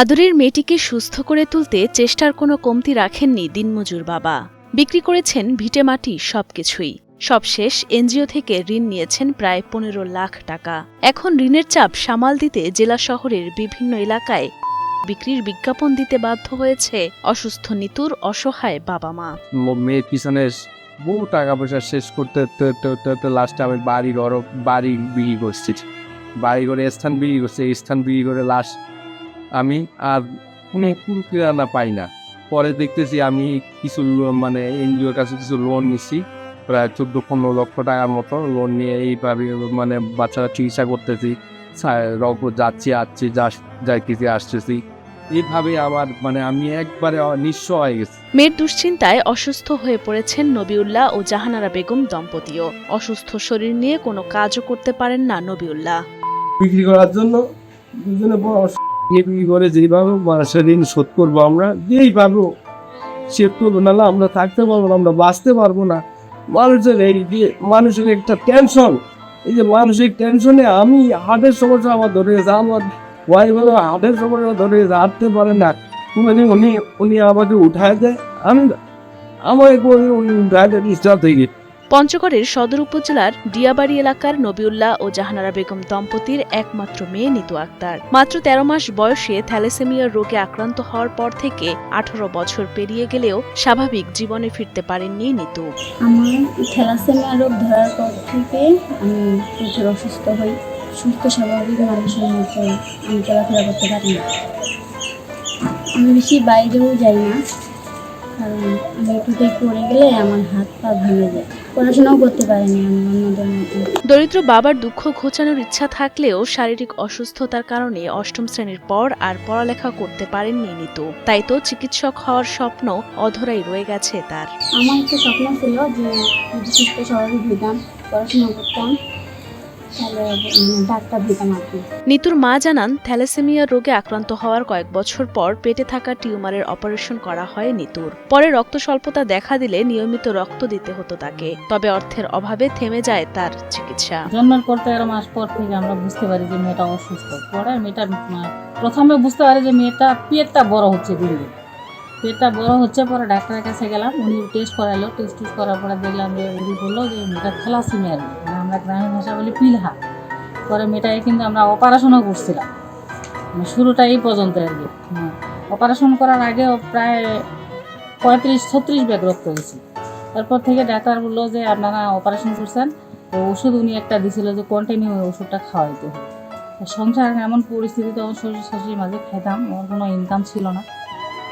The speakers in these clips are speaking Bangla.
আদরের মেয়েটিকে সুস্থ করে তুলতে চেষ্টার কোনো কমতি রাখেননি দিনমজুর বাবা। বিক্রি করেছেন ভিটেমাটি সবকিছুই। সবশেষ এনজিও থেকে ঋণ নিয়েছেন প্রায় পনেরো লাখ টাকা। এখন ঋণের চাপ সামাল দিতে জেলা শহরের বিভিন্ন এলাকায় বিক্রির বিজ্ঞাপন দিতে বাধ্য হয়েছে অসুস্থ নিতুর অসহায় বাবা মা। মেয়ের পিছনে বহু টাকা পয়সা শেষ করতে লাস্টে আমি বাড়ি ঘর বাড়ি বিক্রি করছি। বাড়ি ঘরে স্থান বিক্রি করছি স্থান বিক্রি করে লাস্ট আমি আর কোনো কুরকিরানা পাই না। পরে দেখতেছি আমি কিছু মানে এনজিওর কাছে কিছু লোন নিছি প্রায় চোদ্দ পনেরো লক্ষ টাকার মতো লোন নিয়ে এইভাবে মানে বাচ্চারা চিকিৎসা করতেছি রক- যাচ্ছি আসছি যা যাইতেছি আসতেছি। এইভাবে আমার মানে আমি একবারে নিঃস্ব হয়ে গেছি। মেয়ের দুশ্চিন্তায় অসুস্থ হয়ে পড়েছেন নবিউল্লাহ ও জাহানারা বেগম দম্পতিও। অসুস্থ শরীর নিয়ে কোনো কাজও করতে পারেন না নবিউল্লাহ। বিক্রি করার জন্য দুজনে পরামর্শ বিক্রি করে যেইভাবে মানুষের ঋণ শোধ করব আমরা যেইভাবে শোধ করব নাহলে আমরা থাকতে পারব না, আমরা বাঁচতে পারব না। মানুষের এই যে, মানুষের একটা টেনশন এই যে মানসিক টেনশনে আমি হার্টের সমস্যা আমার ধরে গেছে, আমার ওয়াইফ হলো হার্টের সমস্যা ধরে গেছে, হাঁটতে পারে না। উনি উনি উনি আমাকে উঠায় দেয়, আমি আমার উনি উঠায় দেয় ডিস্টার্ব হয়ে গেছে। পঞ্চগড়ের সদর উপজেলার ডিয়াবাড়ি এলাকার নবিউল্লাহ ও জাহানারা বেগম দম্পতির একমাত্র মেয়ে নিতু আক্তার। মাত্র তেরো মাস বয়সে থ্যালাসেমিয়া রোগে আক্রান্ত হওয়ার পর থেকে আঠারো বছর পেরিয়ে গেলেও স্বাভাবিক জীবনে ফিরতে পারেননি নিতু। আমার থ্যালাসেমিয়া রোগ ধরার পর থেকে আমি প্রচুর অসুস্থ হই। সুস্থ, স্বাভাবিক মানুষের মতো আমি চলাফেরা করতে পারি না। আমি বেশি বাইরেও যাই না, কারণ আমি একটুতেই পড়ে গেলে আমার হাত পা ভেঙে যায়। পড়াশোনাও করতে পারিনি আমি অন্যদের মতো দরিদ্র বাবার দুঃখ ঘোচানোর ইচ্ছা থাকলেও শারীরিক অসুস্থতার কারণে অষ্টম শ্রেণির পর আর পড়ালেখা করতে পারেননি নিতু। তাই তো চিকিৎসক হওয়ার স্বপ্ন অধরাই রয়ে গেছে তার। আমার একটা স্বপ্ন ছিল যে হইতাম পড়াশোনা করতাম। নিতুর মা জানান থ্যালাসেমিয়া রোগে আক্রান্ত হওয়ার কয়েক বছর পর পেটে থাকা টিউমারের অপারেশন করা হয় নিতুর। পরে রক্ত স্বল্পতা দেখা দিলে নিয়মিত রক্ত দিতে হতো তাকে তবে অর্থের অভাবে থেমে যায় তার চিকিৎসা। জন্মের পর তেরো মাস পর থেকে আমরা বুঝতে পারি যে মেয়েটা অসুস্থ। পরে মেয়েটা প্রথমে বুঝতে পারি যে মেয়েটা পেটটা বড় হচ্ছে দিন দিন পেটটা বড় হচ্ছে পরে ডাক্তারের কাছে গেলাম উনি টেস্ট করালো। টেস্ট টেস্ট করার পরে দেখলাম যে উনি বলল যে মেয়েটা থ্যালাসিমিয়া রোগ। আমরা গ্রামীণ ভাষা বলি পিলহা। পরে মেয়েটাকে কিন্তু আমরা অপারেশনও করছিলাম। মানে শুরুটা এই পর্যন্ত আর কি। অপারেশন করার আগে প্রায় পঁয়ত্রিশ, ছত্রিশ ব্যাগ রক্ত হয়েছে। তারপর থেকে ডাক্তার বলল যে, আপনারা অপারেশন করছেন, তো ওষুধ উনি একটা দিছিল যে কন্টিনিউ ওষুধটা খাওয়াইতে সংসার এমন পরিস্থিতিতে আমার শ্বশুর শাশুড়ির মাঝে খেতাম আমার কোনো ইনকাম ছিল না।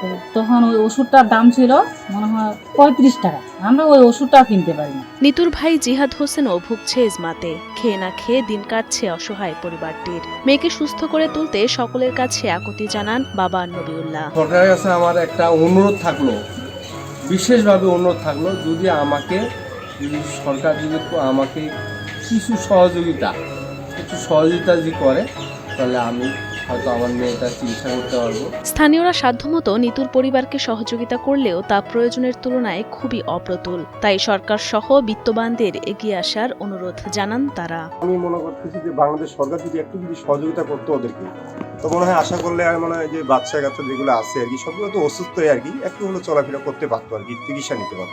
তো তখন ওই ওষুধটার দাম ছিল মনে হয় পঁয়ত্রিশ টাকা। আমরা ওই ওষুধটা কিনতে পারি না। নিতুর ভাই জিহাদ হোসেনও ভুগছে ইজমাতে। খেয়ে না খেয়ে দিন কাটছে অসহায় পরিবারটির। মেয়েকে সুস্থ করে তুলতে সকলের কাছে আকুতি জানান বাবা নবিউল্লাহ। সরকারের কাছে আমার একটা অনুরোধ থাকল বিশেষভাবে অনুরোধ থাকল যদি আমাকে যদি সরকার যদি আমাকে কিছু সহযোগিতা কিছু সহযোগিতা যদি করে তাহলে আমি হয়তো আমার মেয়েটা চিকিৎসা করতে পারব। স্থানীয়রা সাধ্যমতো নিতুর পরিবারকে সহযোগিতা করলেও তা প্রয়োজনের তুলনায় খুবই অপ্রতুল। তাই সরকার সহ বিত্তবানদের এগিয়ে আসার অনুরোধ জানান তারা। আমি মনে করতেছি যে বাংলাদেশ সরকার যদি একটু যদি সহযোগিতা করতো ওদেরকে। তো মনে হয় আশা করলে আর মনে হয় যে বাচ্চা কাচ্চা যেগুলো আছে আর কি সবগুলো তো অসুস্থ আর কি একটু হলো চলাফেরা করতে পারতো আর কি চিকিৎসা নিতে পারতো।